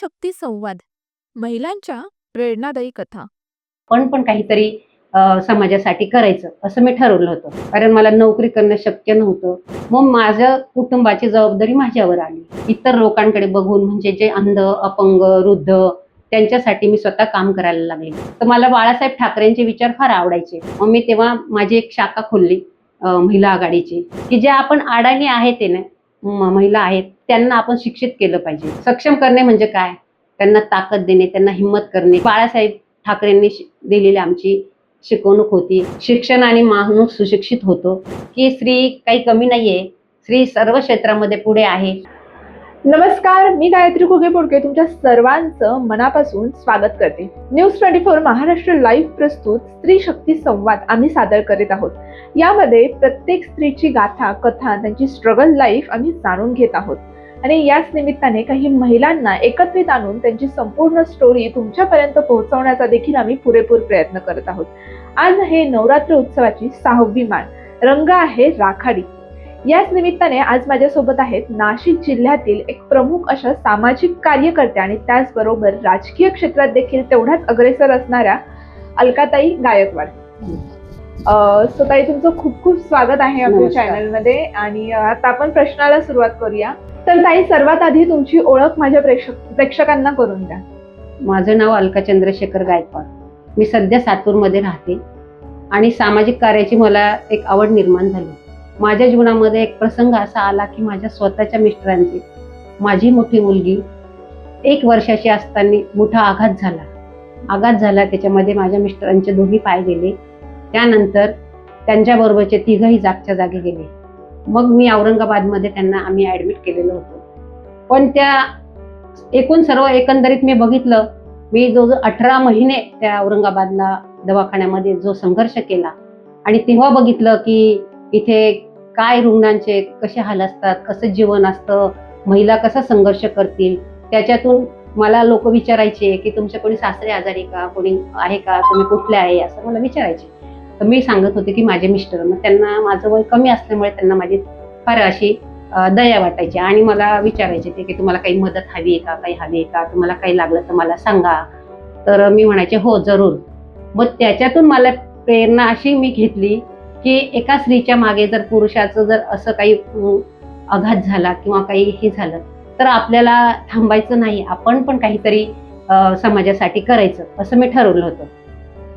शक्ती संवाद महिलांच्या प्रेरणादायी कथा. पण पण काहीतरी समाजासाठी करायचं असं मी ठरवलं होतं. कारण मला नोकरी करणं शक्य नव्हतं. मग माझ्या कुटुंबाची जबाबदारी माझ्यावर आली. इतर लोकांकडे बघून म्हणजे जे अंध अपंग वृद्ध त्यांच्यासाठी मी स्वतः काम करायला लागले. तर मला बाळासाहेब ठाकरेंचे विचार फार आवडायचे. मग मी तेव्हा माझी एक शाखा खोलली महिला आघाडीची. की जे आपण अडाणी आहेत ते ना महिला आहेत त्यांना आपण शिक्षित केलं पाहिजे. सक्षम करणे म्हणजे काय? त्यांना ताकद देणे त्यांना हिंमत करणे. बाळासाहेब ठाकरेंनी दिलेली आमची शिकवणूक होती. शिक्षण आणि माणूस सुशिक्षित होतो. की स्त्री काही कमी नाहीये. स्त्री सर्व क्षेत्रामध्ये पुढे आहे. नमस्कार मी गायत्री घुगे बोडके तुमच्या सर्वांचं मनापासून स्वागत करते. News twenty four Maharashtra live प्रस्तुत स्त्री शक्ती संवाद आम्ही सादर करीत आहोत. यामध्ये प्रत्येक स्त्रीची गाथा कथा त्यांची स्ट्रगल लाईफ आम्ही जाणून घेत आहोत. आणि याच निमित्ताने काही महिलांना एकत्रित आणून त्यांची संपूर्ण स्टोरी तुमच्यापर्यंत पोहोचवण्याचा देखील आम्ही पुरेपूर प्रयत्न करत आहोत. आज आहे नवरात्र उत्सवाची सहावी मान. रंग आहे राखाडी. याच निमित्ताने आज माझ्यासोबत आहेत नाशिक जिल्ह्यातील एक प्रमुख अशा सामाजिक कार्यकर्त्या आणि त्याचबरोबर राजकीय क्षेत्रात देखील तेवढ्याच अग्रेसर असणाऱ्या अलकाताई गायकवाड. सो ताई तुमचं खूप खूप स्वागत आहे आपल्या. चॅनलमध्ये आणि आता आपण प्रश्नाला सुरुवात करूया. तर ताई सर्वात आधी तुमची ओळख माझ्या प्रेक्षक प्रेक्षकांना करून द्या. माझं नाव अलका चंद्रशेखर गायकवाड. मी सध्या सातूरमध्ये राहते आणि सामाजिक कार्याची मला एक आवड निर्माण झाली. माझ्या जीवनामध्ये एक प्रसंग असा आला की माझ्या स्वतःच्या मिस्टरांची माझी मोठी मुलगी एक वर्षाची असताना मोठा आघात झाला. आघात झाला त्याच्यामध्ये माझ्या मिस्टरांचे दोन्ही पाय गेले. त्यानंतर त्यांच्याबरोबरचे तिघही जागच्या जागी गेले. मग मी औरंगाबादमध्ये त्यांना आम्ही ॲडमिट केलेलं होतो. पण त्या एकूण सर्व एकंदरीत मी बघितलं मी जो जो अठरा महिने त्या औरंगाबादला दवाखान्यामध्ये जो संघर्ष केला आणि तेव्हा बघितलं की इथे काय रुग्णांचे कसे हाल असतात कसं जीवन असतं महिला कसा संघर्ष करतील त्याच्यातून मला लोक विचारायचे की तुमच्या कोणी सासरे आजारी का कोणी आहे का तुम्ही कुठले आहे असं मला विचारायचे. तर मी सांगत होते की माझे मिस्टर मग त्यांना माझं वय कमी असल्यामुळे त्यांना माझी फार अशी दया वाटायची आणि मला विचारायचे ते की तुम्हाला काही मदत हवी आहे का काही हवी आहे का तुम्हाला काही लागलं तर मला सांगा. तर मी म्हणायचे हो जरूर. मग त्याच्यातून मला प्रेरणा अशी मी घेतली की एका स्त्रीच्या मागे जर पुरुषाचं जर असं काही आघात झाला किंवा काही हे झालं तर आपल्याला थांबायचं नाही. आपण पण काहीतरी समाजासाठी करायचं असं मी ठरवलं होतं.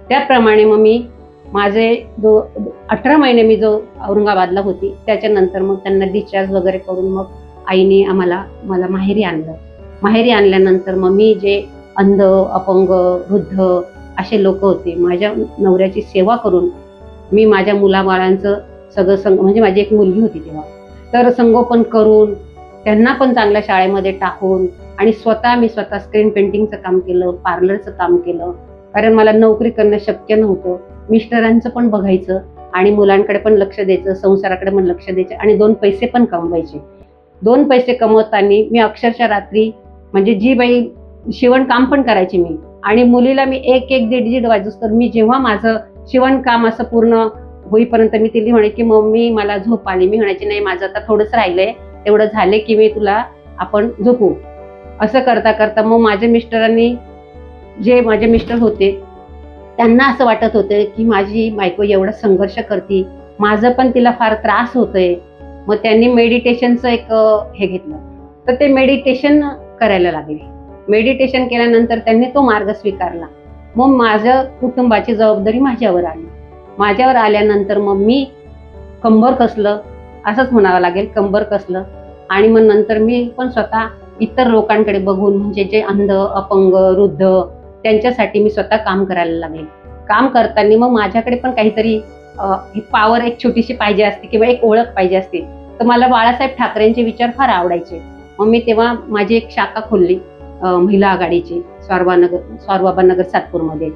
त्याप्रमाणे मग मी माझे जो अठरा महिने मी जो औरंगाबादला होती त्याच्यानंतर मग त्यांना डिस्चार्ज वगैरे करून मग आईने आम्हाला मला माहेरी आणलं. माहेरी आणल्यानंतर मग मी जे अंध अपंग वृद्ध असे लोक होते माझ्या नवऱ्याची सेवा करून मी माझ्या मुलाबाळांचं सगळं संग म्हणजे माझी एक मुलगी होती तेव्हा. तर संगोपन करून त्यांना पण चांगल्या शाळेमध्ये टाकून आणि स्वतः मी स्वतः स्क्रीन पेंटिंगचं काम केलं पार्लरचं काम केलं. कारण मला नोकरी करणं शक्य नव्हतं. मिस्टरांचं पण बघायचं आणि मुलांकडे पण लक्ष द्यायचं संसाराकडे पण लक्ष द्यायचं आणि दोन पैसे पण कमवायचे. दोन पैसे कमवताना मी अक्षरशः रात्री म्हणजे जी बाई शिवणकाम पण करायची मी आणि मुलीला मी एक एक दीड दीड वाजूस तर मी जेव्हा माझं शिवणकाम असं पूर्ण होईपर्यंत मी तिला म्हणे की मम्मी मला झोप आली. मी म्हणायची नाही माझं आता थोडंच राहिलंय. तेवढं झाले की मी तुला आपण झोपू. असं करता करता मग माझ्या मिस्टरांनी जे माझे मिस्टर होते त्यांना असं वाटत होतं की माझी बायको एवढा संघर्ष करते. माझं पण तिला फार त्रास होतोय. मग त्यांनी मेडिटेशनचं एक हे घेतलं. तर ते मेडिटेशन करायला लागले. मेडिटेशन केल्यानंतर त्यांनी तो मार्ग स्वीकारला. मग माझं कुटुंबाची जबाबदारी माझ्यावर आली. माझ्यावर आल्यानंतर मग मी कंबर कसलं? असंच म्हणावं लागेल कंबर कसलं? आणि मग नंतर मी पण स्वतः इतर लोकांकडे बघून म्हणजे जे अंध अपंग वृद्ध त्यांच्यासाठी मी स्वतः काम करायला लागले. काम करताना मग माझ्याकडे पण काहीतरी पॉवर एक छोटीशी पाहिजे असते किंवा एक ओळख पाहिजे असते. तर मला बाळासाहेब ठाकरेंचे विचार फार आवडायचे. मग मी तेव्हा माझी एक शाखा खोलली. महिला आघाडीची स्वारबानगर स्वारबाबानगर सातपूरमध्ये.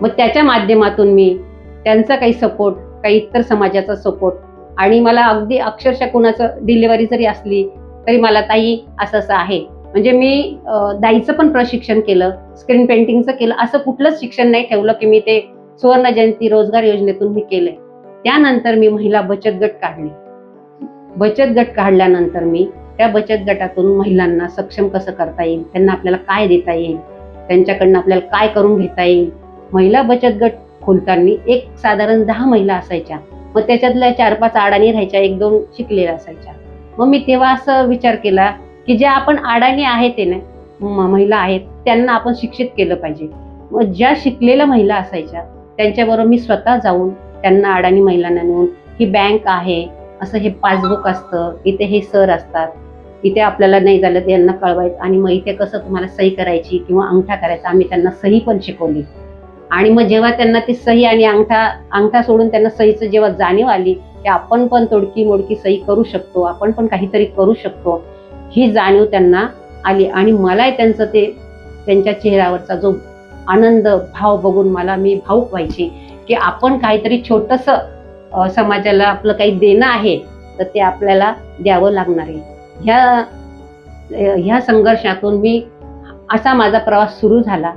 मग त्याच्या माध्यमातून मी त्यांचा काही सपोर्ट काही इतर समाजाचा सपोर्ट आणि मला अगदी अक्षरशः कोणाचं डिलिव्हरी जरी असली तरी मला ताई असं असं आहे. म्हणजे मी दाईचं पण प्रशिक्षण केलं स्क्रीन पेंटिंगचं केलं असं कुठलंच शिक्षण नाही ठेवलं की मी ते सुवर्ण जयंती रोजगार योजनेतून मी केलंय. त्यानंतर मी महिला बचत गट काढले. बचत गट काढल्यानंतर मी त्या बचत गटातून महिलांना सक्षम कसं करता येईल? त्यांना आपल्याला काय देता येईल? त्यांच्याकडनं आपल्याला काय करून घेता येईल? महिला बचत गट खोलताना एक साधारण दहा महिला असायच्या. मग त्याच्यातल्या चार पाच अडाणी राहायच्या एक दोन शिकलेल्या असायच्या. मग मी तेव्हा असं विचार केला की ज्या आपण अडाणी आहेत ते ना महिला आहेत त्यांना आपण शिक्षित केलं पाहिजे. मग ज्या शिकलेल्या महिला असायच्या त्यांच्याबरोबर मी स्वतः जाऊन त्यांना अडाणी महिलांना नेऊन ही बँक आहे असं हे पासबुक असतं इथे हे सर असतात इथे आपल्याला नाही झालं ते यांना कळवायचं आणि मग इथे कसं तुम्हाला सही करायची किंवा अंगठा करायचा आम्ही त्यांना सही पण शिकवली. आणि मग जेव्हा त्यांना ती सही आणि अंगठा अंगठा सोडून त्यांना सहीचं जेव्हा जाणीव आली की आपण पण तोडकी मोडकी सही करू शकतो आपण पण काहीतरी करू शकतो ही जाणीव त्यांना आली. आणि मलाही त्यांचं ते त्यांच्या चेहऱ्यावरचा जो आनंद भाव बघून मला मी भाऊक व्हायची की आपण काहीतरी छोटंसं समाजाला आपलं काही देणं आहे तर ते आपल्याला द्यावं लागणार आहे. ह्या ह्या संघर्षातून मी असा माझा प्रवास सुरू झाला.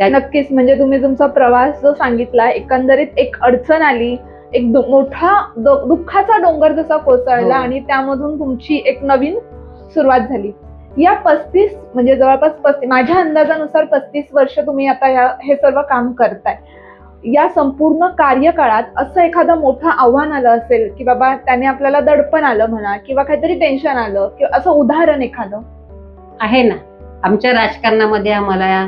नक्कीच म्हणजे तुम्ही तुमचा प्रवास जो सांगितला एकंदरीत एक अडचण आली एक मोठा दुःखाचा डोंगर जसा कोसळला हो. आणि त्यामधून तुमची एक नवीन सुरुवात झाली. या पस्तीस म्हणजे जवळपास पस्तीस माझ्या अंदाजानुसार पस्तीस वर्ष तुम्ही आता या हे सर्व काम करताय. या संपूर्ण कार्यकाळात असं एखादं मोठं आव्हान आलं असेल की बाबा त्याने आपल्याला दडपण आलं म्हणा किंवा काहीतरी टेन्शन आलं किंवा असं उदाहरण एखादं? आहे ना. आमच्या राजकारणामध्ये आम्हाला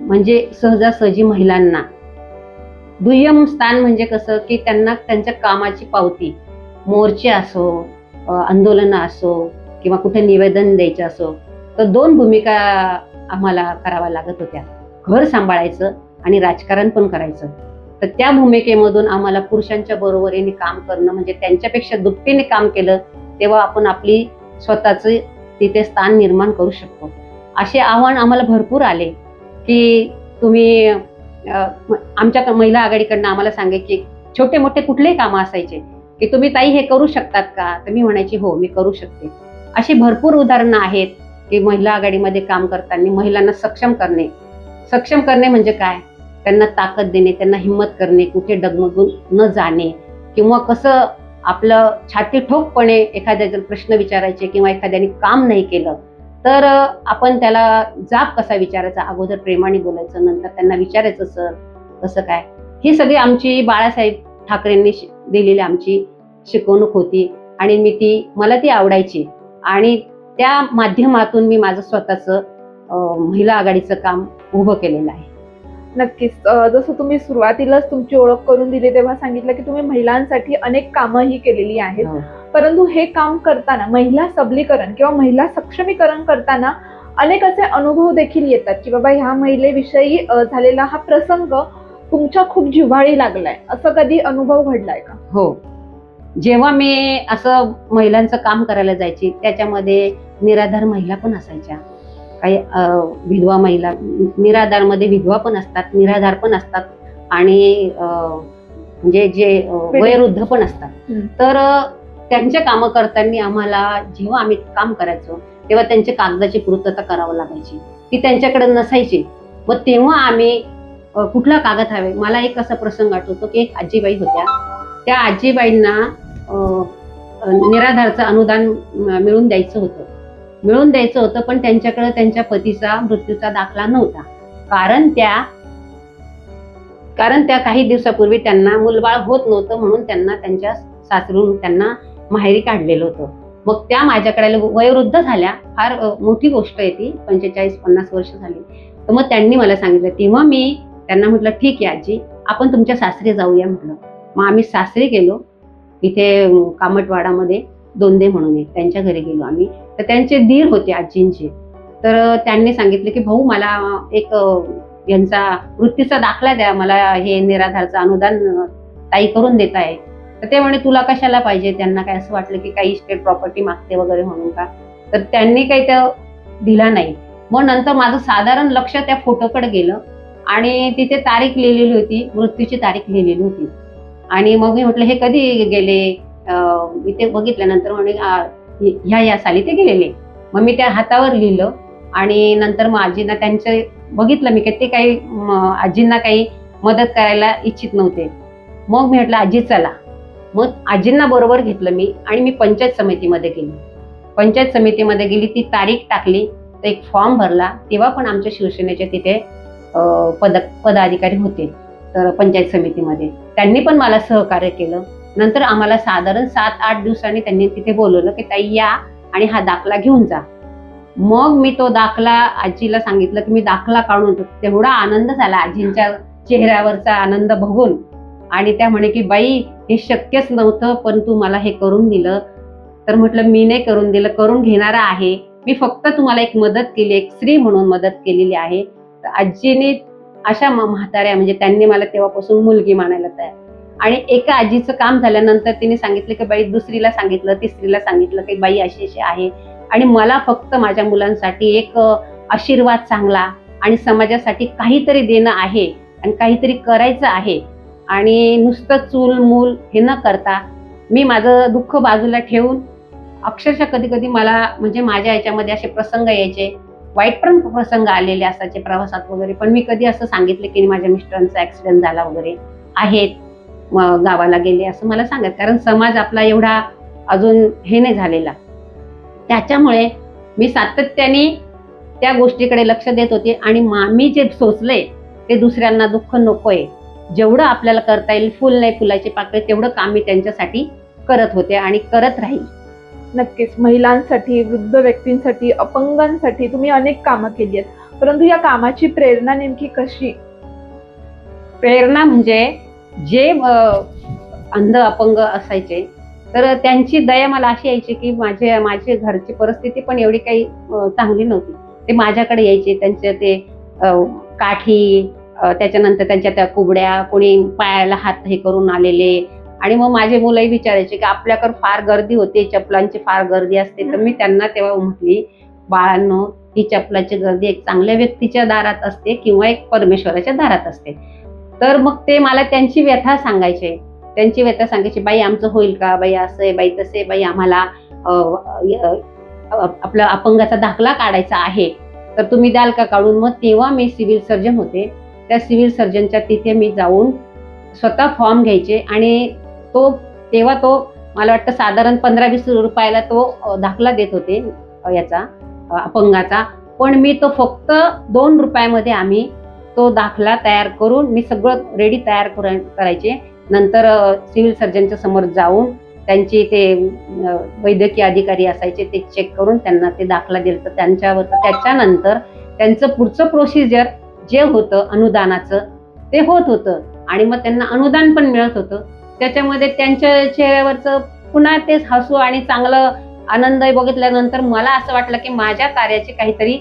म्हणजे सहजासहजी महिलांना दुय्यम स्थान म्हणजे कसं की त्यांना त्यांच्या कामाची पावती मोर्चे असो आंदोलन असो किंवा कुठे निवेदन द्यायचं असो तर दोन भूमिका आम्हाला कराव्या लागत होत्या. घर सांभाळायचं आणि राजकारण पण करायचं. तर त्या भूमिकेमधून आम्हाला पुरुषांच्या बरोबरीने काम करणं म्हणजे त्यांच्यापेक्षा दुपटीने काम केलं तेव्हा आपण आपली स्वतःचे तिथे स्थान निर्माण करू शकतो. असे आव्हान आम्हाला भरपूर आले की तुम्ही आमच्या महिला आघाडीकडनं आम्हाला सांगे की छोटे मोठे कुठलेही कामं असायचे की तुम्ही ताई हे करू शकतात का? तर मी म्हणायची हो मी करू शकते. अशी भरपूर उदाहरणं आहेत की महिला आघाडीमध्ये काम करताना महिलांना सक्षम करणे. सक्षम करणे म्हणजे काय? त्यांना ताकद देणे त्यांना हिंमत करणे कुठे डगमगून न जाणे किंवा कसं आपलं छाती ठोकपणे एखाद्या जर प्रश्न विचारायचे किंवा एखाद्याने काम नाही केलं तर आपण त्याला जाब कसा विचारायचा? अगोदर प्रेमाने बोलायचं नंतर त्यांना विचारायचं सर कसं काय? ही सगळी आमची बाळासाहेब ठाकरेंनी दिलेली आमची शिकवणूक होती आणि मी ती मला ती आवडायची आणि त्या माध्यमातून मी माझं स्वतःचं महिला आघाडीचं काम उभं केलेलं आहे. नक्कीच. जसं तुम्ही सुरुवातीलाच तुमची ओळख करून दिली तेव्हा सांगितलं की तुम्ही महिलांसाठी अनेक कामंही केलेली आहेत. हो. परंतु हे काम करताना महिला सबलीकरण किंवा महिला सक्षमीकरण करताना अनेक असे अनुभव देखील येतात की बाबा ह्या महिलेविषयी झालेला हा प्रसंग तुमच्या खूप जिव्हाळी लागलाय. असं कधी अनुभव घडलाय का? हो. जेव्हा मी असं महिलांचं काम करायला जायची त्याच्यामध्ये निराधार महिला पण असायच्या. काही विधवा महिला निराधारमध्ये विधवा पण असतात निराधार पण असतात आणि म्हणजे जे. वयोवृद्ध पण असतात. तर त्यांचे कामं करताना आम्हाला जेव्हा आम्ही काम करायचो तेव्हा त्यांची कागदाची पूर्तता करावं लागायची. ती त्यांच्याकडे नसायची. मग तेव्हा आम्ही कुठला कागद हवे? मला एक असा प्रसंग आठवतो की एक आजीबाई होत्या. त्या आजीबाईंना निराधारचं अनुदान मिळून द्यायचं होतं. मिळून द्यायचं होतं पण त्यांच्याकडे त्यांच्या पतीचा मृत्यूचा दाखला नव्हता. कारण त्या कारण त्या काही दिवसापूर्वी त्यांना मुलबाळ होत नव्हतं म्हणून त्यांना त्यांच्या सासरून त्यांना माहेरी काढलेलं होतं. मग त्या माझ्याकडे वयोवृद्ध झाल्या. फार मोठी गोष्ट आहे ती. पंचेचाळीस पन्नास वर्ष झाली. तर मग त्यांनी मला सांगितलं तेव्हा मी त्यांना म्हटलं ठीक आहे आजी आपण तुमच्या सासरी जाऊया म्हटलं. मग आम्ही सासरी गेलो. इथे कामटवाडामध्ये. दोंदे म्हणून आहे त्यांच्या घरी गेलो आम्ही. तर त्यांचे दीर होते आजींचे. तर त्यांनी सांगितलं की भाऊ मला एक यांचा वृत्तीचा दाखला द्या. मला हे निराधारचं अनुदान ताई करून देत आहे. तर ते म्हणे तुला कशाला पाहिजे? त्यांना काय असं वाटलं की काही स्टेट प्रॉपर्टी मागते वगैरे म्हणून का? तर त्यांनी काही त्या दिला नाही. मग नंतर माझं साधारण लक्ष त्या फोटोकडे गेलं आणि तिथे तारीख लिहिलेली होती मृत्यूची तारीख लिहिलेली होती. आणि मग मी म्हटलं हे कधी गेले? मी ते बघितल्यानंतर म्हणे ह्या या साली ते गेलेले. मग मी त्या हातावर लिहिलं आणि नंतर मग आजींना त्यांचे बघितलं मी की ते काही आजींना काही मदत करायला इच्छित नव्हते. मग मी म्हटलं आजी चला. मग आजींना बरोबर घेतलं मी आणि मी पंचायत समितीमध्ये गेली. पंचायत समितीमध्ये गेली ती तारीख टाकली तर एक फॉर्म भरला. तेव्हा पण आमच्या शिवसेनेचे तिथे पद पदाधिकारी होते तर पंचायत समितीमध्ये. त्यांनी पण मला सहकार्य केलं. नंतर आम्हाला साधारण सात आठ दिवसांनी त्यांनी तिथे बोलवलं की ताई या आणि हा दाखला घेऊन जा. मग मी तो दाखला आजीला सांगितलं की मी दाखला काढून तेवढा आनंद झाला आजींच्या चेहऱ्यावरचा आनंद बघून. आणि त्या म्हणे की बाई हे शक्यच नव्हतं पण तू मला हे करून दिलं. तर म्हटलं मी नाही करून दिलं करून घेणारा आहे. मी फक्त तुम्हाला एक मदत केली एक स्त्री म्हणून मदत केलेली आहे. तर आजीने अशा म्हाताऱ्या म्हणजे त्यांनी मला तेव्हापासून मुलगी मानायला तयार आणि एका आजीचं काम झाल्यानंतर तिने सांगितलं की बाई दुसरीला सांगितलं तिसरीला सांगितलं की बाई अशी अशी आहे. आणि मला फक्त माझ्या मुलांसाठी एक आशीर्वाद चांगला आणि समाजासाठी काहीतरी देणं आहे आणि काहीतरी करायचं आहे. आणि नुसतं चूल मूल हे न करता मी माझं दुःख बाजूला ठेवून अक्षरशः कधी कधी मला म्हणजे माझ्या याच्यामध्ये असे प्रसंग यायचे. वाईट पण प्रसंग आलेले असायचे प्रवासात वगैरे. पण मी कधी असं सांगितलं की माझ्या मिस्टरांचा ॲक्सिडेंट झाला वगैरे. आहेत. गावाला गेले असं मला सांगत. कारण समाज आपला एवढा अजून हे नाही झालेला. त्याच्यामुळे मी सातत्याने त्या गोष्टीकडे लक्ष देत होते. आणि मा- मी जे सोचलंय ते दुसऱ्यांना दुःख नकोय. जेवढं आपल्याला करता येईल फुल नाही फुलाची पाकळी तेवढं काम मी त्यांच्यासाठी करत होते आणि करत राहील. नक्कीच. महिलांसाठी वृद्ध व्यक्तींसाठी अपंगांसाठी तुम्ही अनेक कामं केली आहेत. परंतु या कामाची प्रेरणा नेमकी कशी? प्रेरणा म्हणजे जे अंध अपंग असायचे तर त्यांची दया मला अशी यायची की माझे माझे घरची परिस्थिती पण एवढी काही चांगली नव्हती. ते माझ्याकडे यायचे त्यांचे ते काठी त्याच्यानंतर त्यांच्या त्या कुबड्या कोणी पायाला हात हे करून आलेले. आणि मग माझे मुलंही विचारायचे की आपल्याकडे फार गर्दी होते चपलांची फार गर्दी असते. तर मी त्यांना तेव्हा म्हटली बाळांनो ही चपलाची गर्दी एक चांगल्या व्यक्तीच्या दारात असते किंवा एक परमेश्वराच्या दारात असते. तर मग ते मला त्यांची व्यथा सांगायचे. त्यांची व्यथा सांगायची बाई आमचं होईल का? बाई असं आहे बाई तसे बाई आम्हाला आपला अपंगाचा दाखला काढायचा आहे. तर तुम्ही द्याल का काढून? मग तेव्हा मी सिव्हिल सर्जन होते. त्या सिव्हिल सर्जनच्या तिथे मी जाऊन स्वतः फॉर्म घ्यायचे आणि तो तेव्हा तो मला वाटतं साधारण पंधरा वीस रुपयाला तो दाखला देत होते याचा अपंगाचा. पण मी तो फक्त दोन रुपयामध्ये आम्ही तो दाखला तयार करून मी सगळं रेडी तयार करायचे. नंतर सिव्हिल सर्जनच्या समोर जाऊन त्यांचे ते वैद्यकीय अधिकारी असायचे ते चेक करून त्यांना ते दाखला दिलं. तर त्यांच्यावर त्याच्यानंतर त्यांचं पुढचं प्रोसिजर जे होतं अनुदानाचं ते होत होतं. आणि मग त्यांना अनुदान पण मिळत होतं. त्याच्यामध्ये त्यांच्या चेहऱ्यावरचं पुन्हा तेच हसू आणि चांगलं आनंद बघितल्यानंतर मला असं वाटलं की माझ्या कार्याची काहीतरी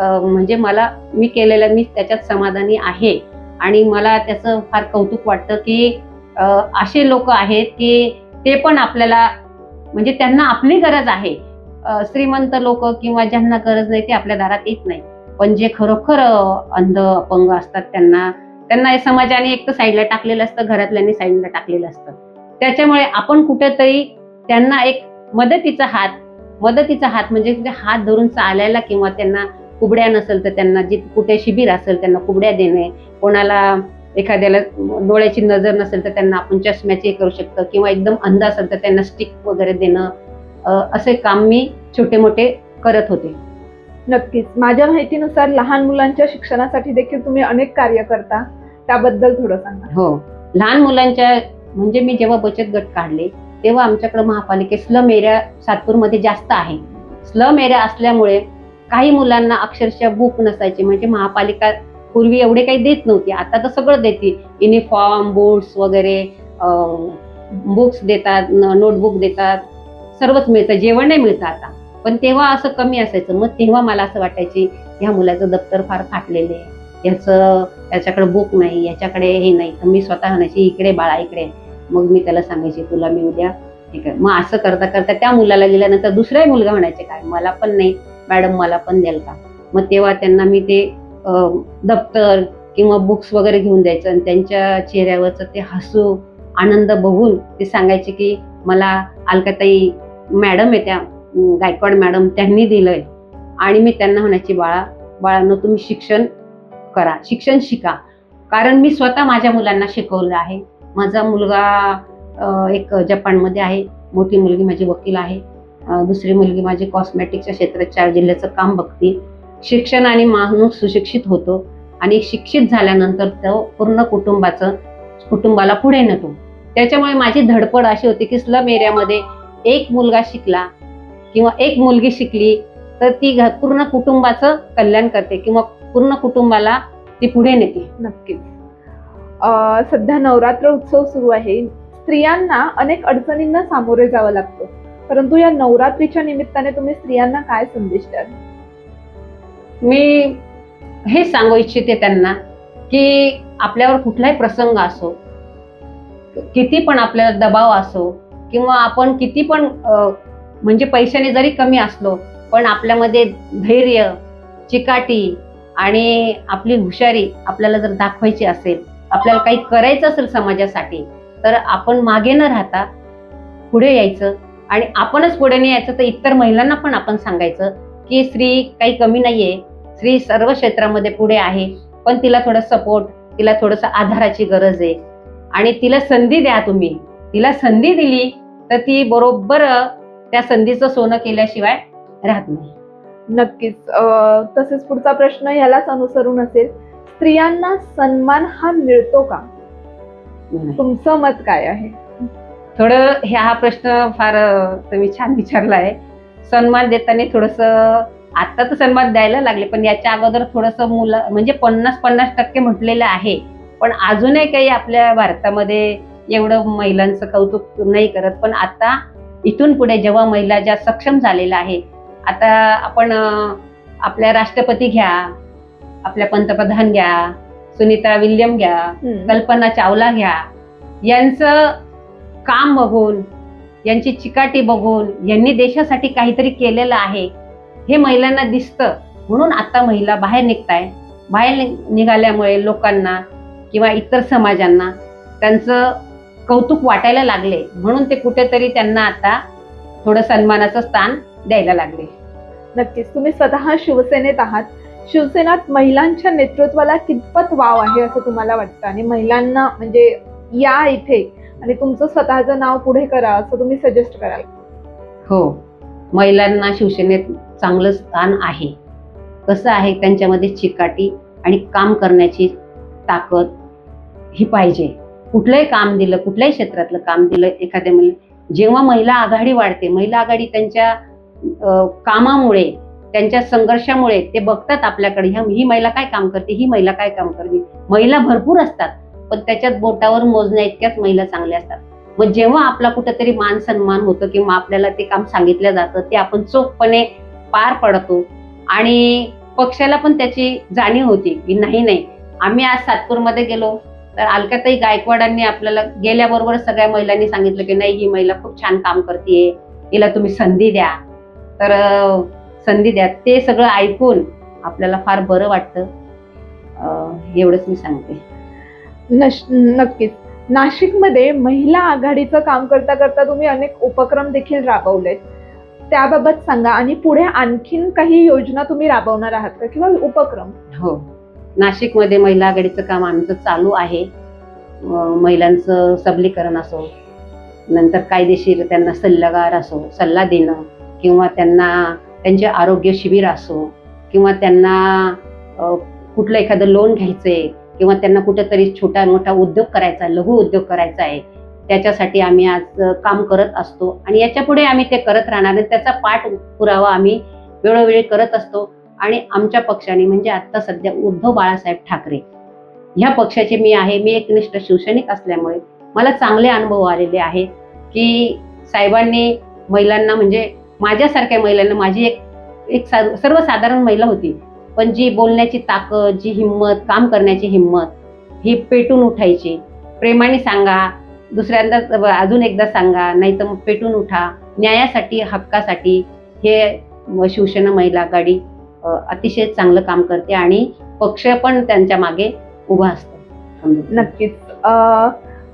म्हणजे मला मी केलेलं मी त्याच्यात समाधानी आहे. आणि मला त्याचं फार कौतुक वाटतं की असे लोक आहेत की ते पण आपल्याला म्हणजे त्यांना आपली गरज आहे. श्रीमंत लोक किंवा ज्यांना गरज नाही ते आपल्या दारात येत नाही. पण जे खरोखर अंध अपंग असतात त्यांना त्यांना समाजाने एक तर साईडला टाकलेलं असतं घरातल्यांनी साईडला टाकलेलं असतं. त्याच्यामुळे आपण कुठेतरी त्यांना एक मदतीचा हात मदतीचा हात म्हणजे हात धरून चालायला किंवा त्यांना कुबड्या नसेल तर त्यांना जी कुठे शिबिर असेल त्यांना कुबड्या देणे. कोणाला एखाद्याला डोळ्याची नजर नसेल तर त्यांना आपण चष्म्याचे करू शकतो किंवा एकदम अंध असेल तर त्यांना स्टिक वगैरे देणं. असे काम मी छोटे मोठे करत होते. नक्कीच. माझ्या माहितीनुसार लहान मुलांच्या शिक्षणासाठी देखील तुम्ही अनेक कार्य करता. त्याबद्दल थोडं सांगा. हो. लहान मुलांच्या म्हणजे मी जेव्हा बचत गट काढले तेव्हा आमच्याकडे महापालिकेत स्लम एरिया सातपूरमध्ये जास्त आहे. स्लम एरिया असल्यामुळे काही मुलांना अक्षरशः बुक नसायचे. म्हणजे महापालिका पूर्वी एवढे काही देत नव्हती. आता तर सगळं देते. युनिफॉर्म बूट्स वगैरे बुक्स देतात नोटबुक देतात. सर्वच मिळतं. जेवण नाही मिळतं आता. पण तेव्हा असं कमी असायचं. मग तेव्हा मला असं वाटायची ह्या मुलाचं दप्तर फार फाटलेलं आहे. याचं याच्याकडे बुक नाही याच्याकडे हे नाही. तर मी स्वतः म्हणायची इकडे बाळा इकडे. मग मी त्याला सांगायची तुला मी उद्या ठीक आहे मग असं करता करता त्या मुलाला गेल्यानंतर दुसराही मुलगा म्हणायचे काय? मला पण नाही. मॅडम मला पण द्याल का? मग तेव्हा त्यांना मी ते दप्तर किंवा बुक्स वगैरे घेऊन द्यायचं आणि त्यांच्या चेहऱ्यावरचं ते हसू आनंद बघून ते सांगायचे की मला अलकाताई मॅडम आहे त्या गायकवाड मॅडम त्यांनी दिलंय. आणि मी त्यांना म्हणायची बाळा बाळांनो तुम्ही शिक्षण करा शिक्षण शिका. कारण मी स्वतः माझ्या मुलांना शिकवलं आहे. माझा मुलगा एक जपानमध्ये आहे. मोठी मुलगी माझी वकील आहे. दुसरी मुलगी माझी कॉस्मेटिकच्या क्षेत्रात चार जिल्ह्याचं काम बघते. शिक्षण आणि माणूस सुशिक्षित होतो आणि शिक्षित झाल्यानंतर तो पूर्ण कुटुंबाचं कुटुंबाला पुढे नेतो. त्याच्यामुळे माझी धडपड अशी होती की स्लम एरियामध्ये एक मुलगा शिकला किंवा एक मुलगी शिकली तर ती पूर्ण कुटुंबाचं कल्याण करते किंवा पूर्ण कुटुंबाला ती पुढे नेते. नक्कीच. सध्या नवरात्र उत्सव सुरू आहे. स्त्रियांना अनेक अडचणींना सामोरे जावं लागतं. परंतु या नवरात्रीच्या निमित्ताने तुम्ही स्त्रियांना काय संदेश द्याल? मी हे सांगू इच्छिते त्यांना की आपल्यावर कुठलाही प्रसंग असो किती पण आपल्याला दबाव असो किंवा आपण किती पण म्हणजे पैशाने जरी कमी असलो पण आपल्यामध्ये धैर्य चिकाटी आणि आपली हुशारी आपल्याला जर दाखवायची असेल आपल्याला काही करायचं असेल समाजासाठी तर आपण मागे न राहता पुढे यायचं. आणि आपणच पुढे नाही यायचं तर इतर महिलांना पण आपण सांगायचं की स्त्री काही कमी नाहीये. स्त्री सर्व क्षेत्रामध्ये पुढे आहे पण तिला थोडं सपोर्ट तिला थोडंसं आधाराची गरज आहे. आणि तिला संधी द्या तुम्ही. तिला संधी दिली तर ती बरोबर त्या संधीचं सोनं केल्याशिवाय राहत नाही. नक्कीच. तसेच पुढचा प्रश्न ह्यालाच अनुसरून असेल स्त्रियांना सन्मान हा मिळतो का? तुमचं मत काय आहे? थोडं ह्या हा प्रश्न फार तुम्ही छान विचारला आहे सन्मान देताना थोडस आता तर सन्मान द्यायला लागले पण याच्या अगोदर थोडस मुलं म्हणजे पन्नास पन्नास टक्के म्हटलेलं आहे. पण अजूनही काही आपल्या भारतामध्ये एवढं महिलांचं कौतुक नाही करत. पण आता इथून पुढे जेव्हा महिला ज्या सक्षम झालेल्या आहे आता आपण आपल्या राष्ट्रपती घ्या आपल्या पंतप्रधान घ्या सुनीता विल्यम घ्या. कल्पना चावला घ्या यांचं काम बघून यांची चिकाटी बघून यांनी देशासाठी काहीतरी केलेलं आहे हे महिलांना दिसतं. म्हणून आता महिला बाहेर निघताय. बाहेर नि- निघाल्यामुळे लोकांना किंवा इतर समाजांना त्यांचं कौतुक वाटायला लागले. म्हणून ते कुठेतरी त्यांना आता थोडं सन्मानाचं स्थान द्यायला लागले. नक्कीच. तुम्ही स्वतः शिवसेनेत आहात. शिवसेनात महिलांच्या नेतृत्वाला कितपत वाव आहे असं तुम्हाला वाटतं? आणि महिलांना म्हणजे या इथे आणि तुमचं स्वतःचं नाव पुढे करा असं तुम्ही सजेस्ट कराल. हो. महिलांना शिवसेनेत चांगलं स्थान आहे. कसं आहे त्यांच्यामध्ये चिकाटी आणि काम करण्याची ताकद ही पाहिजे. कुठलंही काम दिलं कुठल्याही क्षेत्रातलं काम दिलं एखाद्या महिला जेव्हा महिला आघाडी वाढते महिला आघाडी त्यांच्या कामामुळे त्यांच्या संघर्षामुळे ते बघतात आपल्याकडे ह्या ही महिला काय काम करते ही महिला काय काम करते. महिला भरपूर असतात. पण त्याच्यात बोटावर मोजण्या इतक्याच महिला चांगल्या असतात. मग जेव्हा आपला कुठेतरी मान सन्मान होतं किंवा आपल्याला ते काम सांगितलं जातं ते आपण चोखपणे पार पडतो आणि पक्षाला पण त्याची जाणीव होती की नाही नाही आम्ही आज सातपूरमध्ये गेलो. तर अलकाताई गायकवाडांनी आपल्याला गेल्याबरोबर सगळ्या महिलांनी सांगितलं की नाही ही महिला खूप छान काम करते हिला तुम्ही संधी द्या. तर संधी द्या. ते सगळं ऐकून आपल्याला फार बरं वाटतं. एवढंच मी सांगते. नश- नक्कीच. नाशिकमध्ये महिला आघाडीचं काम करता करता तुम्ही अनेक उपक्रम देखील राबवलेत. त्याबाबत सांगा आणि पुढे आणखीन काही योजना तुम्ही राबवणार आहात का किंवा उपक्रम? हो. नाशिकमध्ये महिला आघाडीचं काम आमचं चालू आहे. महिलांचं सबलीकरण असो नंतर कायदेशीर त्यांना सल्लागार असो सल्ला देणं किंवा त्यांना त्यांचे आरोग्य शिबिर असो किंवा त्यांना कुठलं एखादं लोन घ्यायचं आहे किंवा त्यांना कुठेतरी छोटा मोठा उद्योग करायचा आहे लघु उद्योग करायचा आहे त्याच्यासाठी आम्ही आज काम करत असतो. आणि याच्यापुढे आम्ही ते करत राहणार आणि त्याचा पाठ पुरावा आम्ही वेळोवेळी करत असतो. आणि आमच्या पक्षाने म्हणजे आत्ता सध्या उद्धव बाळासाहेब ठाकरे ह्या पक्षाचे मी आहे. मी एक निष्ठ शिवसैनिक असल्यामुळे मला चांगले अनुभव आलेले आहेत की साहेबांनी महिलांना म्हणजे माझ्यासारख्या महिलांना माझी एक एक सा- सर्वसाधारण महिला होती. पण जी बोलण्याची ताकद जी हिंमत काम करण्याची हिंमत ही पेटून उठायची. प्रेमाने सांगा दुसऱ्यांदा अजून एकदा सांगा नाही तर मग पेटून उठा. न्यायासाठी हक्कासाठी हे शिवसेना महिला आघाडी अतिशय चांगलं काम करते आणि पक्ष पण त्यांच्या मागे उभा असतो. नक्कीच.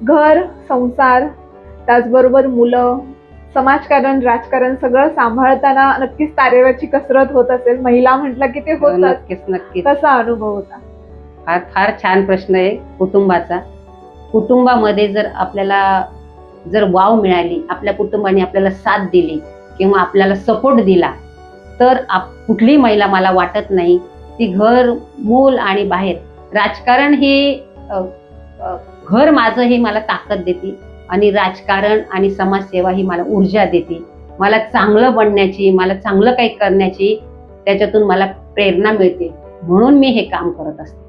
घर संसार त्याचबरोबर मुलं समाजकारण राजकारण सगळं सांभाळताना नक्कीच तारेवरची कसरत होत असेल. महिला म्हटलं की ते होतात. नक्कीच नक्कीच. कसा अनुभव होता. फार फार छान प्रश्न आहे कुटुंबाचा. कुटुंबामध्ये जर आपल्याला जर वाव मिळाली आपल्या कुटुंबाने आपल्याला साथ दिली किंवा आपल्याला सपोर्ट दिला तर आप कुठलीही महिला मला वाटत नाही ती घर मूल आणि बाहेर राजकारण हे घर माझं हे मला ताकद देते आणि राजकारण आणि समाजसेवा ही मला ऊर्जा देते. मला चांगलं बनण्याची मला चांगलं काही करण्याची त्याच्यातून मला प्रेरणा मिळते. म्हणून मी हे काम करत असते.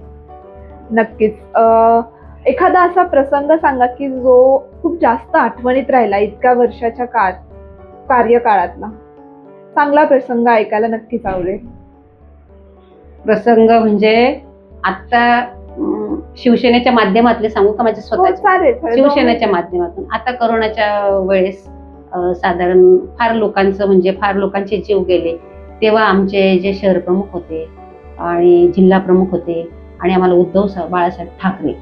नक्कीच. अं, एखादा असा प्रसंग सांगा की जो खूप जास्त आठवणीत राहिला इतक्या वर्षाच्या काळ कार्यकाळातला. चांगला प्रसंग ऐकायला नक्कीच आवडेल. प्रसंग म्हणजे आता अं, शिवसेनेच्या माध्यमातले सांगू का माझ्या हो, चालेल. शिवसेनेच्या माध्यमातून. आता करोनाच्या वेळेस साधारण फार लोकांचं म्हणजे फार लोकांचे जीव गेले. तेव्हा आमचे जे शहर प्रमुख होते आणि जिल्हा प्रमुख होते आणि आम्हाला उद्धव बाळासाहेब ठाकरे.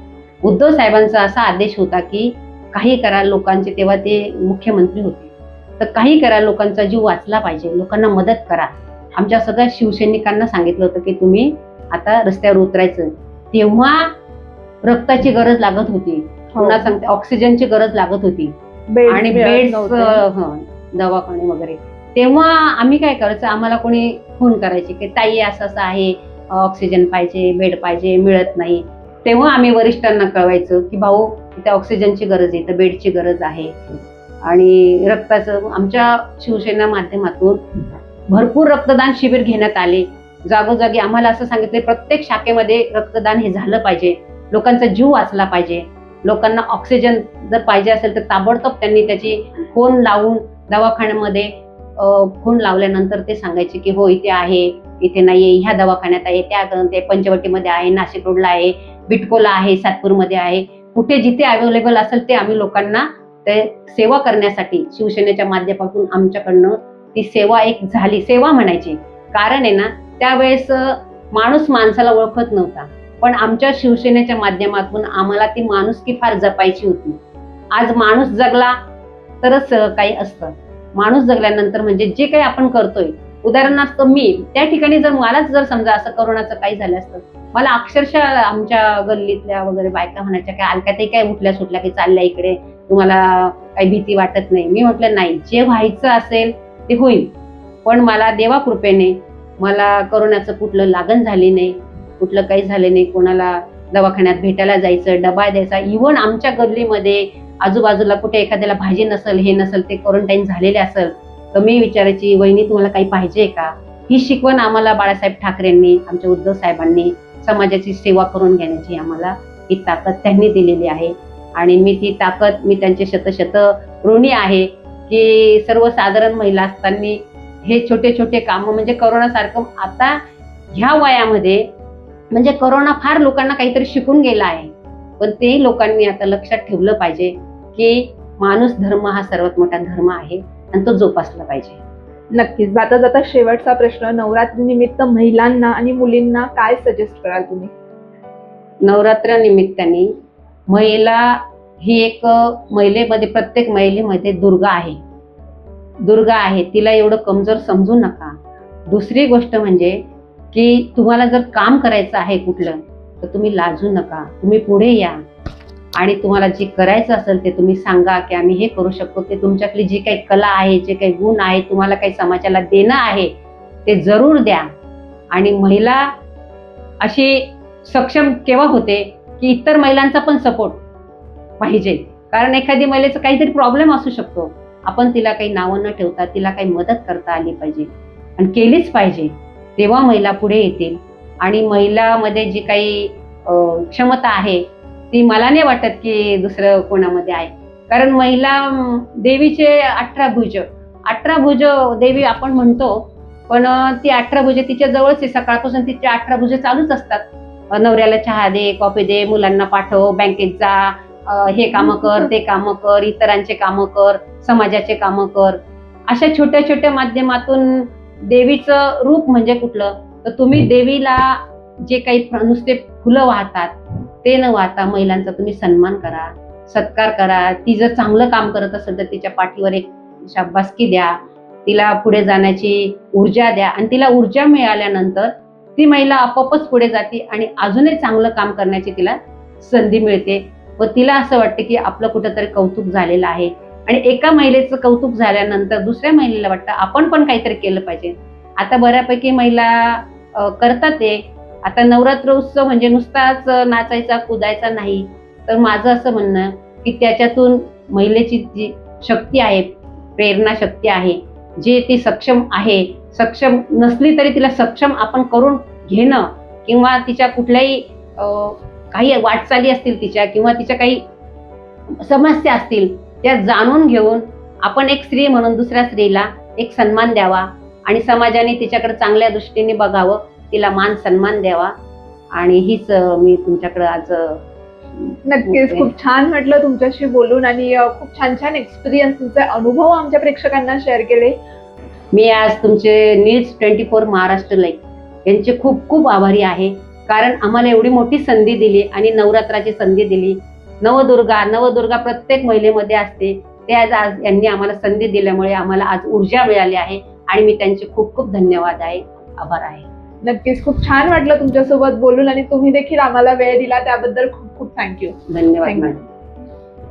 उद्धव साहेबांचा असा आदेश होता की काही करा लोकांचे तेव्हा ते मुख्यमंत्री होते. तर काही करा लोकांचा जीव वाचला पाहिजे. लोकांना मदत करा. आमच्या सगळ्या शिवसैनिकांना सांगितलं होतं की तुम्ही आता रस्त्यावर उतरायचं. तेव्हा रक्ताची गरज लागत होती. हो. पुन्हा सांगते ऑक्सिजनची गरज लागत होती. आणि नव्हते. दवाखाने वगैरे. तेव्हा आम्ही काय करायचं आम्हाला कोणी फोन करायचे की ताई असं असं आहे ऑक्सिजन पाहिजे बेड पाहिजे मिळत नाही. तेव्हा आम्ही वरिष्ठांना कळवायचं की भाऊ इथे ऑक्सिजनची गरज आहे तर बेडची गरज आहे. आणि रक्ताचं आमच्या शिवसेना माध्यमातून भरपूर रक्तदान शिबिर घेण्यात आले. जागोजागी आम्हाला असं सांगितले प्रत्येक शाखेमध्ये रक्तदान हे झालं पाहिजे. लोकांचा जीव वाचला पाहिजे. लोकांना ऑक्सिजन जर पाहिजे असेल तर ताबडतोब त्यांनी त्याची फोन लावून दवाखान्यामध्ये फोन लावल्यानंतर ते सांगायचे की हो इथे आहे इथे नाहीये ह्या दवाखान्यात आहे त्या ते पंचवटीमध्ये आहे नाशिक रोडला आहे बिटकोला आहे सातपूरमध्ये आहे. कुठे जिथे अवेलेबल असेल ते आम्ही लोकांना ते सेवा करण्यासाठी शिवसेनेच्या माध्यमातून आमच्याकडनं ती सेवा एक झाली. सेवा म्हणायची. कारण आहे ना त्यावेळेस माणूस माणसाला ओळखत नव्हता. पण आमच्या शिवसेनेच्या माध्यमातून आम्हाला ती माणुसकी फार जपायची होती. आज माणूस जगला तरच काही असतं. माणूस जगल्यानंतर म्हणजे जे काही आपण करतोय उदाहरणार्थ मी त्या ठिकाणी जर मलाच जर समजा असं करोनाचं काही झालं असतं मला अक्षरशः आमच्या गल्लीतल्या वगैरे बायका म्हणायच्या काय अलका ते काय उठल्या सुटल्या की चालल्या इकडे? तुम्हाला काही भीती वाटत नाही? मी म्हटलं नाही जे व्हायचं असेल ते होईल. पण मला देवा कृपेने मला करोनाचं कुठलं लागण झाली नाही कुठलं काही झालं नाही कोणाला दवाखान्यात भेटायला जायचं डबा द्यायचा. इव्हन आमच्या गल्लीमध्ये आजूबाजूला कुठे एखाद्याला भाजी नसल हे नसल ते क्वारंटाईन झालेले असेल तर मी विचारायची वहिनी तुम्हाला काही पाहिजे का? ही शिकवण आम्हाला बाळासाहेब ठाकरेंनी आमच्या उद्धव साहेबांनी समाजाची सेवा करून घेण्याची आम्हाला ही ताकद त्यांनी दिलेली आहे. आणि मी ती ताकद मी त्यांचे शतशत ऋणी आहे की सर्वसाधारण महिला असताना हे छोटे छोटे कामं म्हणजे करोनासारखं आता ह्या वयामध्ये म्हणजे करोना फार लोकांना काहीतरी शिकून गेला आहे. पण ते लोकांनी आता लक्षात ठेवलं पाहिजे की माणूस धर्म हा सर्वात मोठा धर्म आहे आणि तो जोपासला पाहिजे. नक्कीच. जाता जाता शेवटचा प्रश्न नवरात्री निमित्त महिलांना आणि मुलींना काय सजेस्ट कराल तुम्ही? नवरात्र निमित्ताने महिला ही एक महिलेमध्ये प्रत्येक महिलेमध्ये दुर्गा आहे. दुर्गा आहे. तिला एवढं कमजोर समजू नका. दुसरी गोष्ट म्हणजे की तुम्हाला जर काम करायचं आहे कुठलं तर तुम्ही लाजू नका. तुम्ही पुढे या. आणि तुम्हाला जे करायचं असेल ते तुम्ही सांगा की आम्ही हे करू शकतो. ते तुमच्यातली जी काही कला आहे जे काही गुण आहे तुम्हाला काही समाजाला देणं आहे ते जरूर द्या. आणि महिला अशी सक्षम केव्हा होते की इतर महिलांचा पण सपोर्ट पाहिजे. कारण एखादी महिलेचा काहीतरी प्रॉब्लेम असू शकतो. आपण तिला काही नावं न ठेवता तिला काही मदत करता आली पाहिजे. आणि केलीच पाहिजे. तेव्हा महिला पुढे येतील. आणि महिलामध्ये जी काही क्षमता आहे ती मला नाही वाटत की दुसरं कोणामध्ये आहे. कारण महिला देवीचे अठरा भुज. अठरा भुज देवी आपण म्हणतो पण ती अठरा भुजे तिच्या जवळच आहे. सकाळपासून तिचे अठरा भुजे चालूच असतात. नवऱ्याला चहा दे कॉफी दे मुलांना पाठव बँकेत जा हे कामं कर ते कामं कर इतरांचे कामं कर समाजाचे कामं कर. अशा छोट्या छोट्या माध्यमातून देवीचं रूप म्हणजे कुठलं? तर तुम्ही देवीला जे काही नुसते फुलं वाहतात ते न वाहता महिलांचा तुम्ही सन्मान करा सत्कार करा. ती जर चांगलं काम करत असेल तर तिच्या पाठीवर एक शाबासकी द्या तिला पुढे जाण्याची ऊर्जा द्या आणि तिला ऊर्जा मिळाल्यानंतर ती महिला आपोआपच पुढे जाते आणि अजूनही चांगलं काम करण्याची तिला संधी मिळते व तिला असं वाटतं की आपलं कुठंतरी कौतुक झालेलं आहे. आणि एका महिलेचं कौतुक झाल्यानंतर दुसऱ्या महिलेला वाटतं आपण पण काहीतरी केलं पाहिजे. आता बऱ्यापैकी महिला करतात ते. आता नवरात्र उत्सव म्हणजे नुसताच नाचायचा कुदायचा नाही. तर माझं असं म्हणणं की त्याच्यातून महिलेची जी शक्ती आहे प्रेरणा शक्ती आहे जे ती सक्षम आहे सक्षम नसली तरी तिला सक्षम आपण करून घेणं किंवा तिच्या कुठल्याही काही वाटचाली असतील तिच्या किंवा तिच्या काही समस्या असतील त्या जाणून घेऊन आपण एक स्त्री म्हणून दुसऱ्या स्त्रीला एक सन्मान द्यावा आणि समाजाने तिच्याकडे चांगल्या दृष्टीने बघावं तिला मान सन्मान द्यावा. आणि हीच मी तुमच्याकडे आज नक्कीच. खूप छान म्हटलं तुमच्याशी बोलून आणि खूप छान छान एक्सपिरियन्स तुमचे अनुभव आमच्या प्रेक्षकांना शेअर केले. मी आज तुमचे news twenty four Maharashtra live यांचे खूप खूप आभारी आहे. कारण आम्हाला एवढी मोठी संधी दिली आणि नवरात्राची संधी दिली. नवदुर्गा नवदुर्गा प्रत्येक महिलेमध्ये असते. ते आज आज यांनी आम्हाला संधी दिल्यामुळे आम्हाला आज ऊर्जा मिळाली आहे आणि मी त्यांचे खूप खूप धन्यवाद आहे. आभार आहे. नक्कीच. खूप छान वाटलं तुमच्यासोबत बोलून आणि तुम्ही देखील आम्हाला वेळ दिला. त्याबद्दल खूप खूप थँक्यू धन्यवाद. मॅडम